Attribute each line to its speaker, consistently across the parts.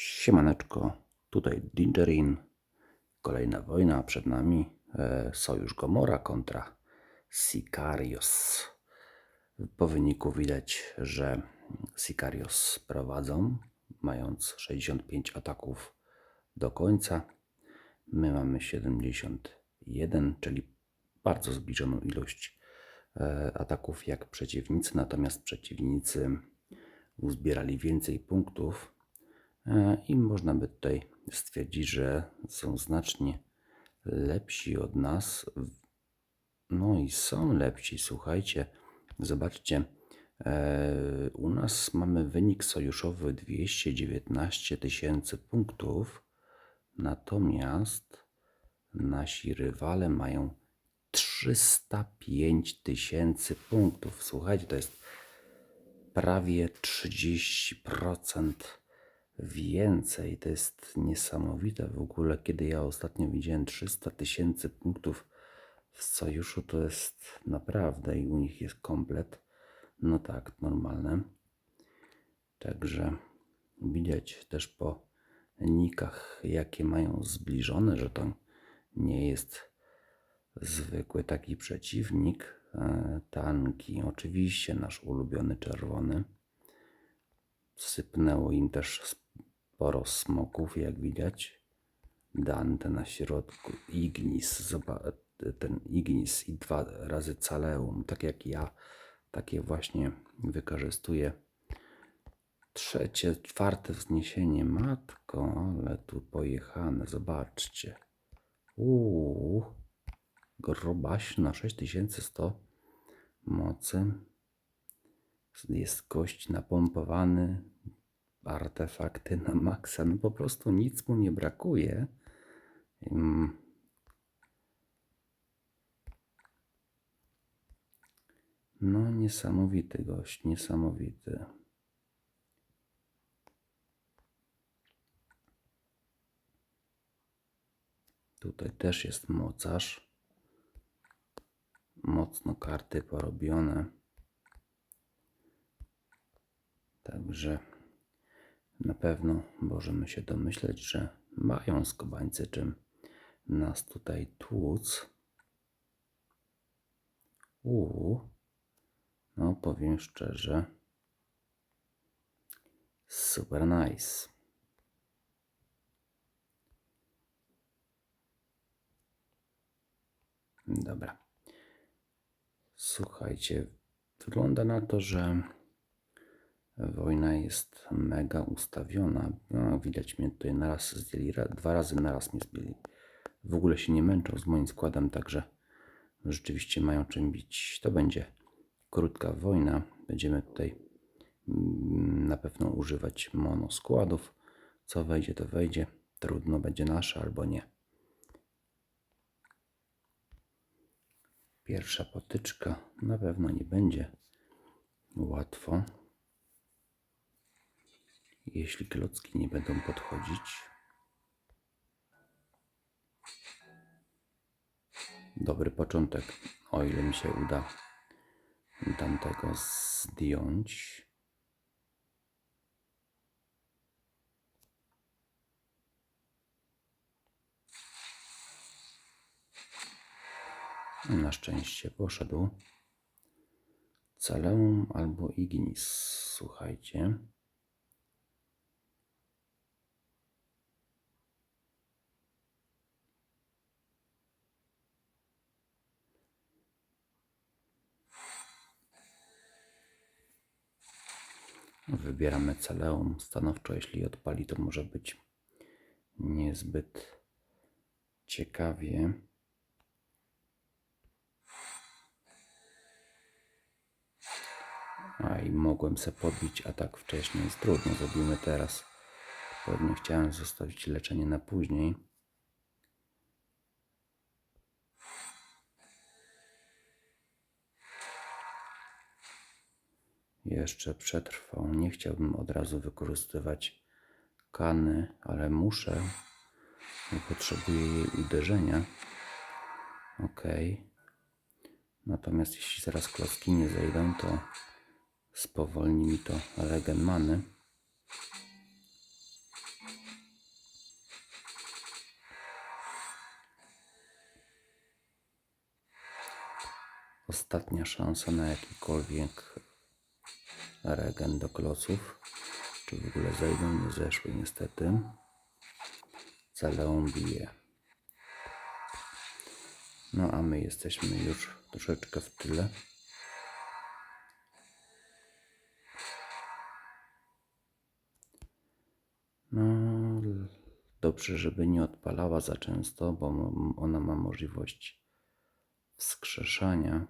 Speaker 1: Siemaneczko, tutaj Dingerin. Kolejna wojna przed nami. E, Sojusz Gomora kontra Sicarios. Po wyniku widać, że Sicarios prowadzą, mając 65 ataków do końca. My mamy 71, czyli bardzo zbliżoną ilość e, ataków jak przeciwnicy, natomiast przeciwnicy uzbierali więcej punktów i można by tutaj stwierdzić, że są znacznie lepsi od nas. No i są lepsi, słuchajcie, zobaczcie, e, u nas mamy wynik sojuszowy 219 tysięcy punktów, natomiast nasi rywale mają 305 tysięcy punktów. Słuchajcie, to jest prawie 30% więcej. To jest niesamowite w ogóle. Kiedy ja ostatnio widziałem 300 tysięcy punktów w sojuszu, to jest naprawdę i u nich jest komplet. No tak, normalne. Także widać też po nikach, jakie mają zbliżone, że to nie jest zwykły taki przeciwnik. E, Tanki, oczywiście nasz ulubiony czerwony. Sypnęło im też sporo smoków, jak widać. Dante na środku, Ignis, zoba- ten Ignis i dwa razy Caleum, tak jak ja, takie właśnie wykorzystuję. Trzecie, czwarte wzniesienie, matko, ale tu pojechane, zobaczcie. Uuu, grobaśna, 6100 mocy. Jest gość napompowany, artefakty na maksa, no po prostu nic mu nie brakuje. No niesamowity gość, niesamowity. Tutaj też jest mocarz. Mocno karty porobione. Także na pewno możemy się domyśleć, że mają skobańcy czym nas tutaj tłuc. Uuu, no powiem szczerze, super nice. Dobra. Słuchajcie, wygląda na to, że wojna jest mega ustawiona. No, widać mnie tutaj naraz zdjęli, dwa razy naraz mnie zbieli. W ogóle się nie męczą z moim składem, także rzeczywiście mają czym bić. To będzie krótka wojna. Będziemy tutaj mm, na pewno używać monoskładów. Co wejdzie, to wejdzie. Trudno będzie nasze albo nie. Pierwsza potyczka na pewno nie będzie łatwo. Jeśli klocki nie będą podchodzić. Dobry początek, o ile mi się uda tamtego zdjąć. Na szczęście poszedł. Caleum albo Ignis, słuchajcie. Wybieramy Celeum stanowczo, jeśli odpali, to może być niezbyt ciekawie. A i mogłem se podbić atak wcześniej. Jest trudno, zrobimy teraz. Pewnie chciałem zostawić leczenie na później. jeszcze przetrwał. Nie chciałbym od razu wykorzystywać kany, ale muszę, bo potrzebuję jej uderzenia. Ok. Natomiast jeśli zaraz klocki nie zejdą, to spowolni mi to regen many. Ostatnia szansa na jakikolwiek regen do kloców. Czy w ogóle zejdą? Nie zeszły niestety. Caleon bije. No a my jesteśmy już troszeczkę w tyle. No, dobrze, żeby nie odpalała za często, bo ona ma możliwość wskrzeszania.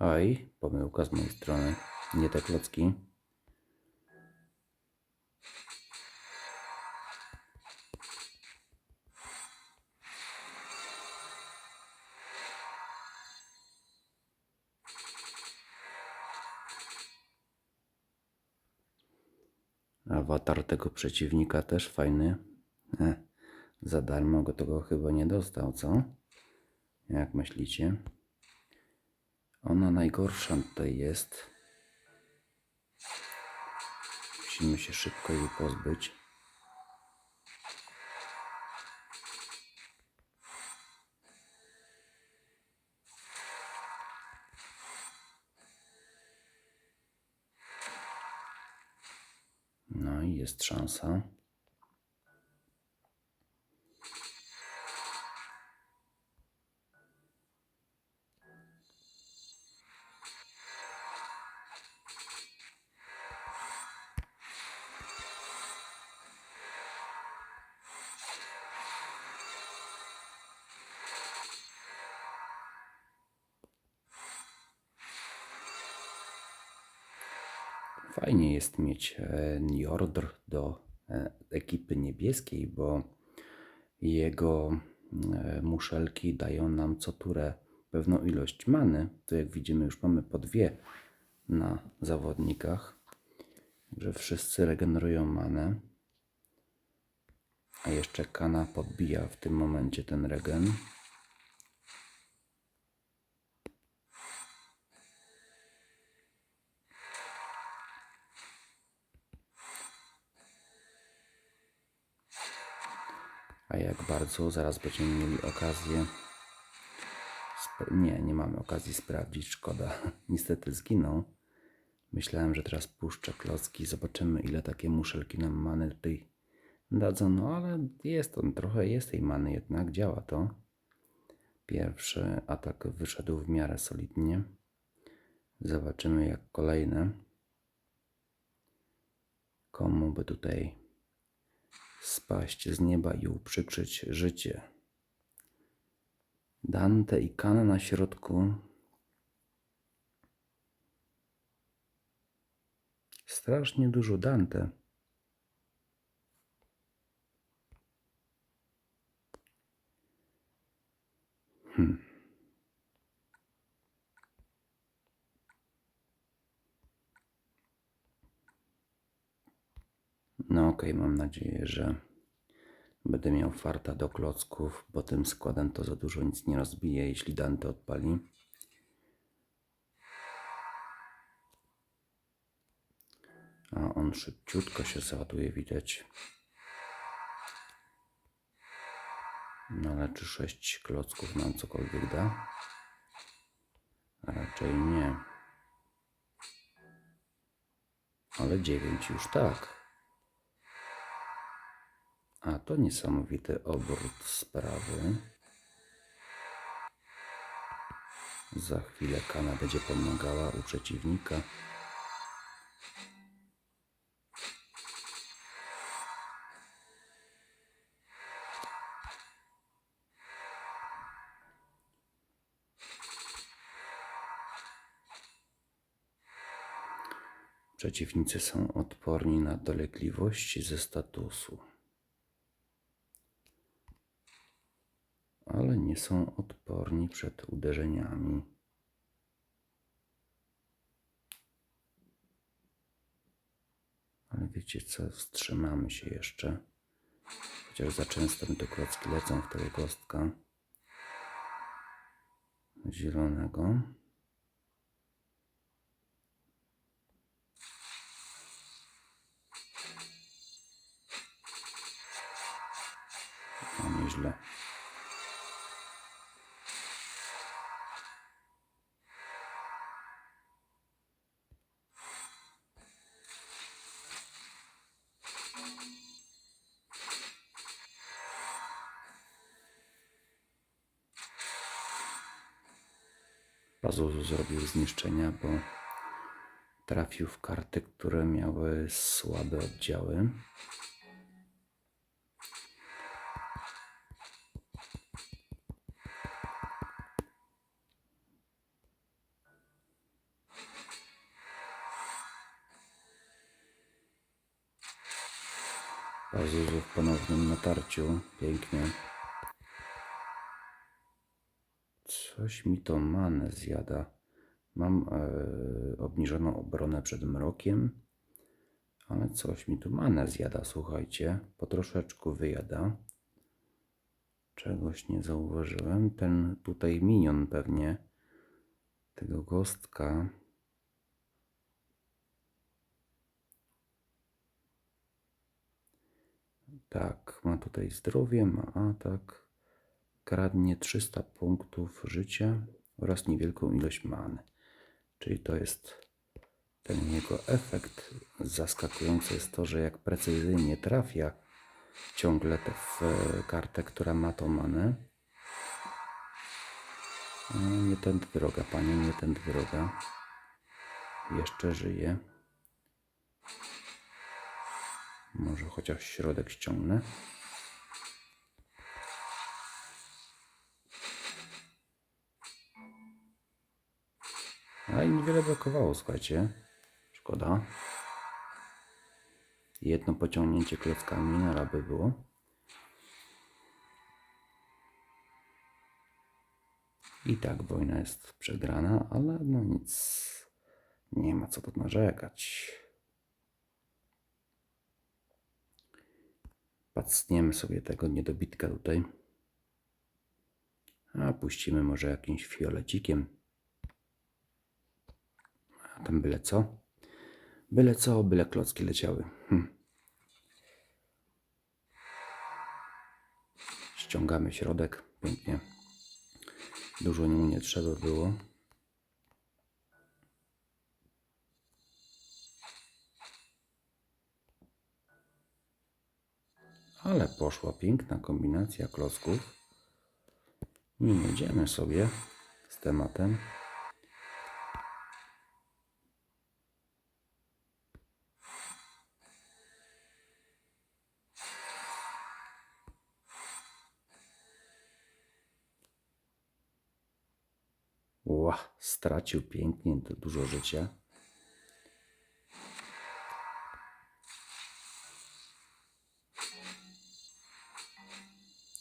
Speaker 1: Oj, pomyłka z mojej strony. Nie te klocki. Awatar tego przeciwnika też fajny. Eh, za darmo go tego chyba nie dostał, co? Jak myślicie? Ona najgorsza tutaj jest. Musimy się szybko jej pozbyć. No i jest szansa. Fajnie jest mieć e, Njordr do e, ekipy niebieskiej, bo jego e, muszelki dają nam co turę pewną ilość many. Tu jak widzimy już mamy po dwie na zawodnikach, że wszyscy regenerują manę. A jeszcze Kana podbija w tym momencie ten regen. A jak bardzo zaraz będziemy mieli okazję. Nie, nie mamy okazji sprawdzić, szkoda. Niestety zginął. Myślałem, że teraz puszczę klocki, zobaczymy ile takie muszelki nam many tutaj dadzą. No ale jest on, trochę jest tej many jednak, działa to. Pierwszy atak wyszedł w miarę solidnie. Zobaczymy jak kolejne. Komu by tutaj spaść z nieba i uprzykrzyć życie. Dante i Kan na środku. Strasznie dużo Dante. Okej, mam nadzieję, że będę miał farta do klocków, bo tym składem to za dużo nic nie rozbije, jeśli Dante odpali. A on szybciutko się załaduje, widać. No ale czy sześć klocków nam cokolwiek da? Raczej nie. Ale dziewięć już tak. A to niesamowity obrót sprawy. Za chwilę Kana będzie pomagała u przeciwnika. Przeciwnicy są odporni na dolegliwości ze statusu. Ale nie są odporni przed uderzeniami. Ale wiecie co, wstrzymamy się jeszcze. Chociaż za często mi to klocki lecą w tego kostka. zielonego. No nieźle. Pazuzu zrobił zniszczenia, bo trafił w karty, które miały słabe oddziały. Pazuzu w ponownym natarciu. Pięknie. Coś mi to manę zjada. Mam e, obniżoną obronę przed mrokiem, ale coś mi tu manę zjada, słuchajcie. Po troszeczku wyjada. Czegoś nie zauważyłem. Ten tutaj minion pewnie tego gostka. Tak, ma tutaj zdrowie, ma atak, kradnie 300 punktów życia oraz niewielką ilość many. Czyli to jest ten jego efekt. Zaskakujące jest to, że jak precyzyjnie trafia ciągle w kartę, która ma tą manę. No, nie tędy droga, panie, nie tędy droga. Jeszcze żyje. Może chociaż środek ściągnę. A i niewiele brakowało, słuchajcie. Szkoda. Jedno pociągnięcie klockami, ale by było. I tak wojna jest przegrana, ale no nic. Nie ma co tu narzekać. Pacniemy sobie tego niedobitka tutaj. A puścimy może jakimś fiolecikiem. A tam byle co. Byle co, byle klocki leciały. Hm. Ściągamy środek. Pięknie. Dużo mu nie trzeba było. Ale poszła piękna kombinacja klocków. I jedziemy sobie z tematem. Stracił pięknie dużo życia.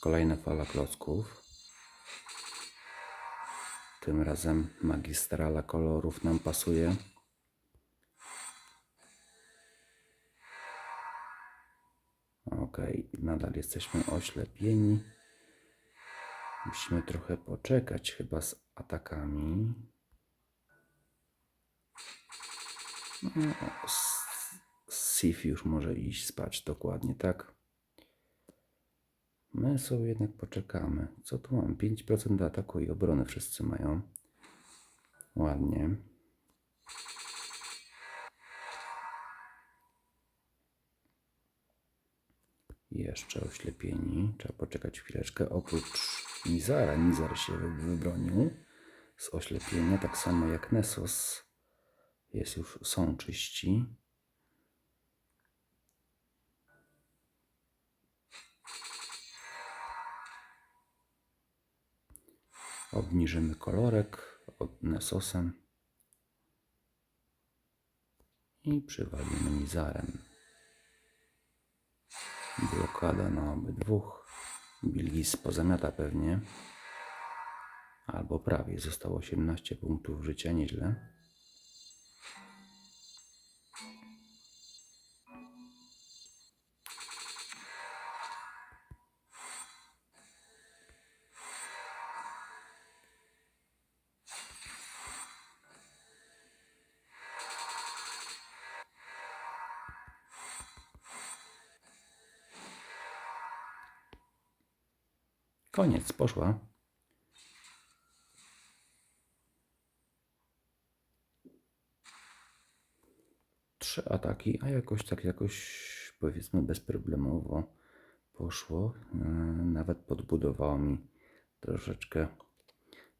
Speaker 1: Kolejna fala klocków. Tym razem magistrala kolorów nam pasuje. Ok, nadal jesteśmy oślepieni. Musimy trochę poczekać chyba z atakami. No, Sif już może iść spać dokładnie, tak? My sobie jednak poczekamy. Co tu mam? 5% do ataku i obrony wszyscy mają. Ładnie. Jeszcze oślepieni. Trzeba poczekać chwileczkę. Oprócz Nizara, Nizar się wy- wybronił z oślepienia, tak samo jak Nessos. Jest już, są czyści. Obniżymy kolorek od Nessosem i przywalimy Nizarem. Blokada na obydwóch. Bilgis pozamiata pewnie. Albo prawie. Zostało 18 punktów życia, nieźle. Koniec, poszła. Trzy ataki, a jakoś tak jakoś powiedzmy bezproblemowo poszło. E, Nawet podbudowało mi troszeczkę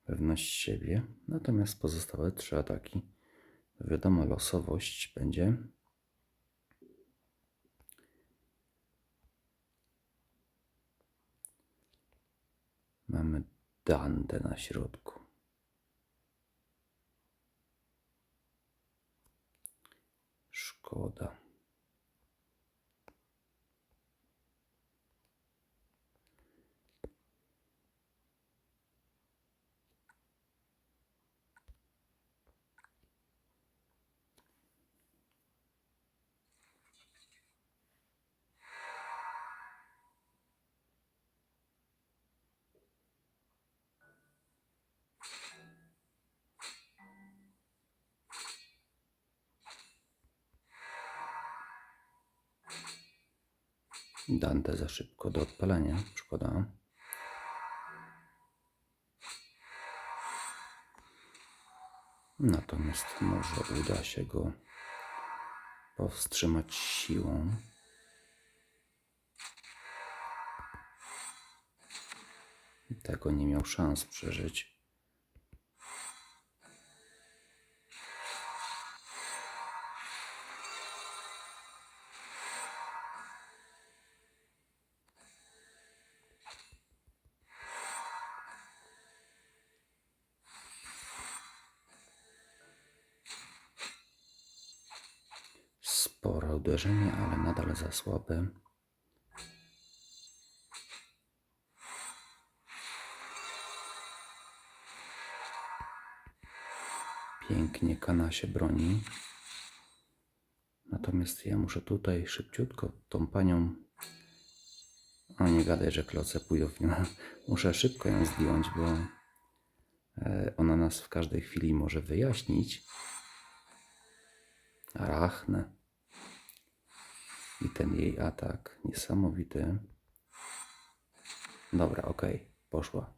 Speaker 1: pewność siebie. Natomiast pozostałe trzy ataki, wiadomo, losowość będzie. Mamy Dante na środku. Szkoda. Dante za szybko do odpalenia. Szkoda. Natomiast może uda się go powstrzymać siłą. Tego nie miał szans przeżyć. Uderzenie, ale nadal za słabe. Pięknie kana się broni. Natomiast ja muszę tutaj szybciutko tą panią. O nie gadaj, że kloce pójdą w nią. Muszę szybko ją zdjąć, bo e, ona nas w każdej chwili może wyjaśnić. Arachne. I ten jej atak niesamowity. Dobra, okej, poszła.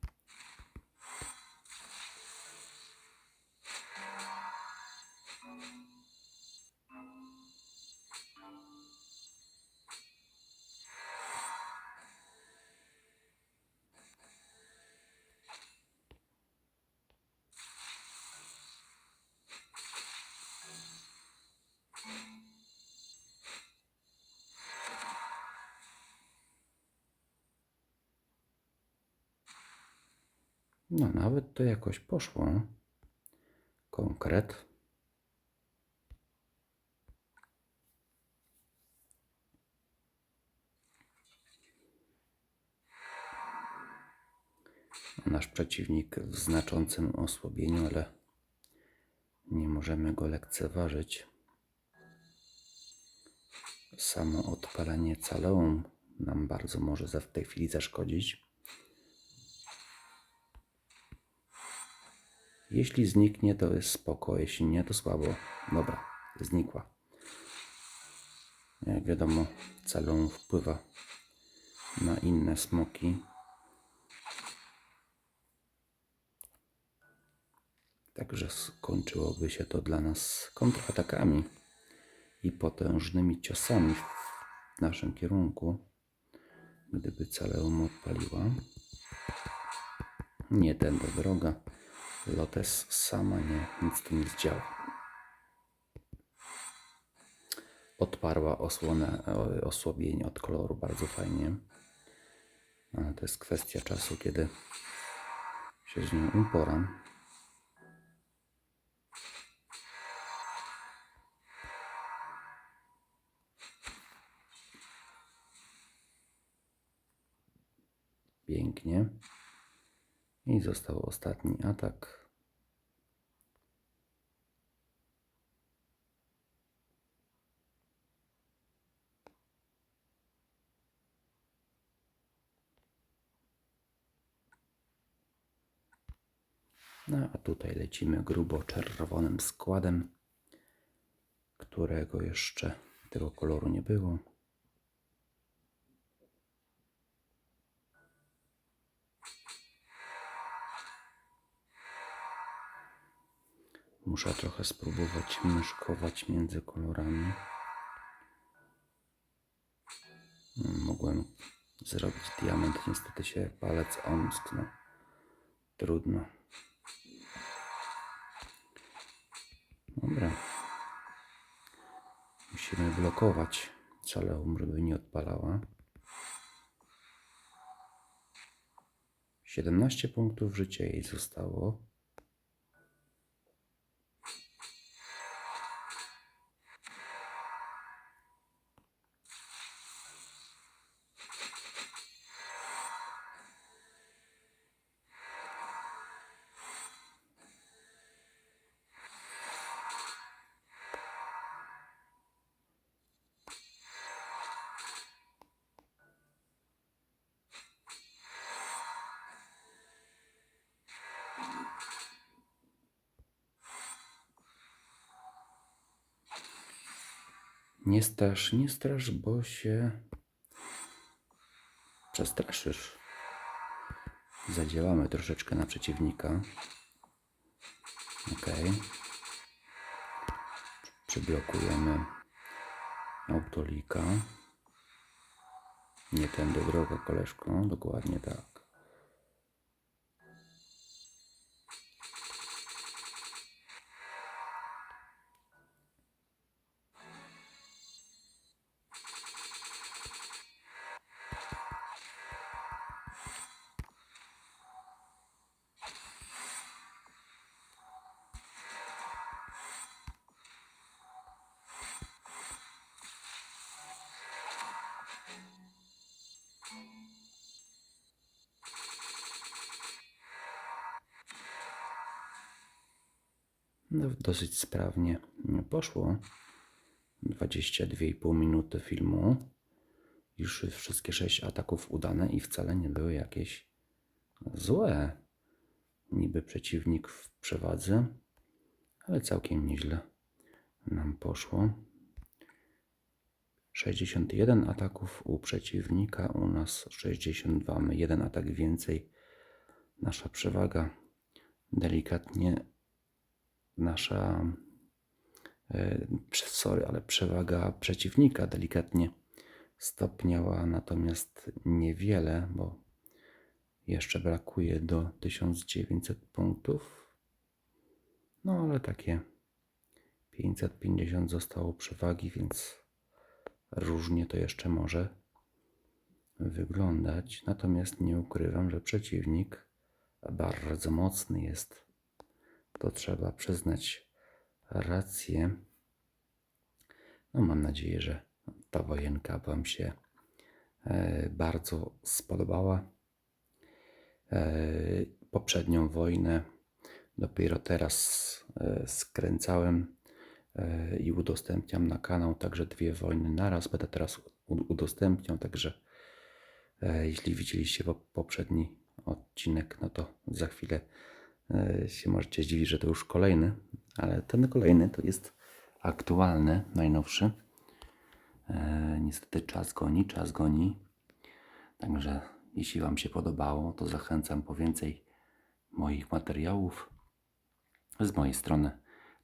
Speaker 1: No, nawet to jakoś poszło. Konkret. Nasz przeciwnik w znaczącym osłabieniu, ale nie możemy go lekceważyć. Samo odpalenie caleum nam bardzo może w tej chwili zaszkodzić. Jeśli zniknie, to jest spoko, jeśli nie, to słabo. Dobra, znikła. Jak wiadomo, caleum wpływa na inne smoki. Także skończyłoby się to dla nas kontratakami i potężnymi ciosami w naszym kierunku, gdyby caleum odpaliła. Nie tędy droga. Lotes sama nie, nic tu nie zdziała. Odparła osłonę, o- osłabienie od koloru bardzo fajnie. Ale to jest kwestia czasu, kiedy się z nią uporam. Pięknie. I został ostatni atak. No a tutaj lecimy grubo czerwonym składem, którego jeszcze tego koloru nie było. Muszę trochę spróbować myszkować między kolorami. Mogłem zrobić diament, niestety się palec omsknął. Trudno. Dobra. Musimy blokować całą, żeby nie odpalała. 17 punktów życia jej zostało. Nie strasz, nie strasz, bo się przestraszysz. Zadziałamy troszeczkę na przeciwnika. Ok. Przyblokujemy autolika. Nie tędy droga, koleżko. Dokładnie tak. Dosyć sprawnie poszło. 22,5 minuty filmu. Już wszystkie 6 ataków udane i wcale nie były jakieś złe. Niby przeciwnik w przewadze, ale całkiem nieźle nam poszło. 61 ataków u przeciwnika, u nas 62. My jeden atak więcej. Nasza przewaga delikatnie nasza e, sorry, ale przewaga przeciwnika delikatnie stopniała, natomiast niewiele, bo jeszcze brakuje do 1900 punktów. No ale takie 550 zostało przewagi, więc różnie to jeszcze może wyglądać. Natomiast nie ukrywam, że przeciwnik bardzo mocny jest to trzeba przyznać rację. No, mam nadzieję, że ta wojenka Wam się e, bardzo spodobała. E, poprzednią wojnę dopiero teraz e, skręcałem i udostępniam na kanał, także dwie wojny naraz będę teraz udostępniał, także jeśli widzieliście po- poprzedni odcinek, no to za chwilę się możecie zdziwić, że to już kolejny, ale ten kolejny to jest aktualny, najnowszy. E, Niestety czas goni, czas goni. Także jeśli Wam się podobało, to zachęcam po więcej moich materiałów. Z mojej strony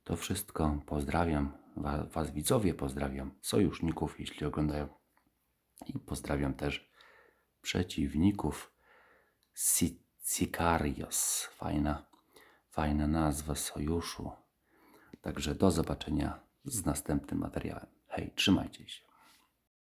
Speaker 1: to wszystko. Pozdrawiam wa- Was, widzowie, pozdrawiam sojuszników, jeśli oglądają. I pozdrawiam też przeciwników. Si- Sicarios. Fajna, fajna nazwa sojuszu. Także do zobaczenia z następnym materiałem. Hej, trzymajcie się.